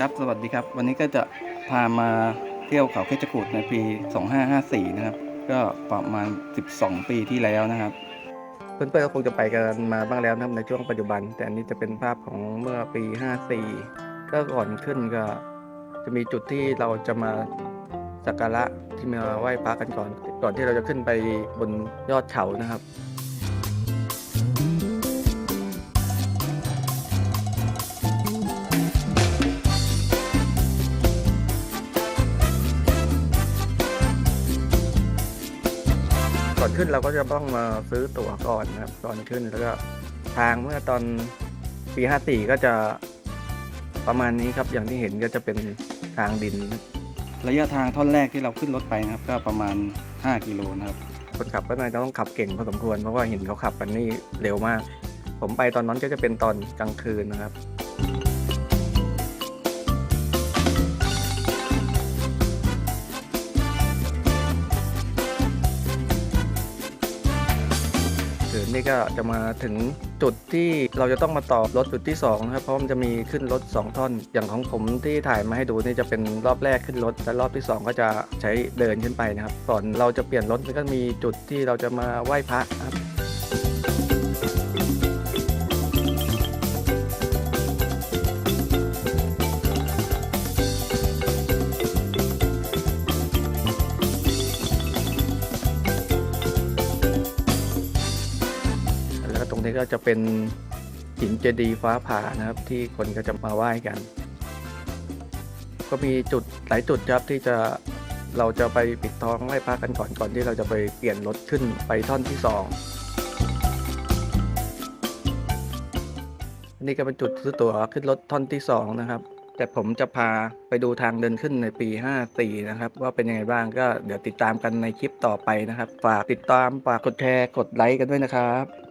ครับสวัสดีครับ วันนี้ก็จะพามาเที่ยวเขาเพชรกูดในปี 2554 นะครับ ก็ประมาณ 12 ปีที่แล้วนะครับ เพื่อนๆก็คงจะไปกันมาบ้างแล้วนะครับในช่วงปัจจุบัน แต่อันนี้จะเป็นภาพของเมื่อปี 54 ก็ก่อนขึ้นก็จะมีจุดที่เราจะมาสักการะที่มาไหว้พระกันก่อน ก่อนที่เราจะขึ้นไปบนยอดเขานะครับ ก่อนขึ้นเราก็จะต้องมาซื้อตั๋วก่อนนะครับก่อนขึ้นแล้วก็ทางเมื่อตอนปี54ก็จะประมาณนี้ครับ อย่างที่เห็นก็จะเป็นทางดิน ระยะทางท่อนแรกที่เราขึ้นรถไปนะครับ ก็ประมาณ 5 กิโลนะครับ คนขับก็น่าจะต้องขับเก่งพอสมควรเพราะว่าเห็นเขาขับกันนี่เร็วมาก ผมไปตอนนั้นก็จะเป็นตอนกลางคืนนะครับ ถึงนี่ก็จะมาถึงจุดที่เราจะต้องมาต่อรถจุดที่2นะครับเพราะมันจะมีขึ้นรถ 2 ท่อน อย่างของผมที่ถ่ายมาให้ดูนี่จะเป็นรอบแรกขึ้นรถและรอบที่ 2 ก็จะใช้เดินขึ้นไปนะครับก่อนเราจะเปลี่ยนรถมันก็มีจุดที่เราจะมาไหว้พระครับ นี้ก็จะเป็นหินเจดีย์ฟ้าผ่านะครับ ที่คนก็จะมาไหว้กัน ก็มีจุดหลายจุดครับที่จะเราจะไปปิดทองไหว้พระกันก่อนก่อนที่เราจะไปเปลี่ยนรถขึ้นไปท่อนที่สองนนี่ก็เป็นจุดซื้อตั๋วขึ้นรถท่อนที่สองนะครับ แต่ผมจะพาไปดูทางเดินขึ้นในปี 54 นะครับ ว่าเป็นยังไงบ้างก็เดี๋ยวติดตามกันในคลิปต่อไปนะครับ ฝากติดตามฝากกดแชร์กดไลค์กันด้วยนะครับ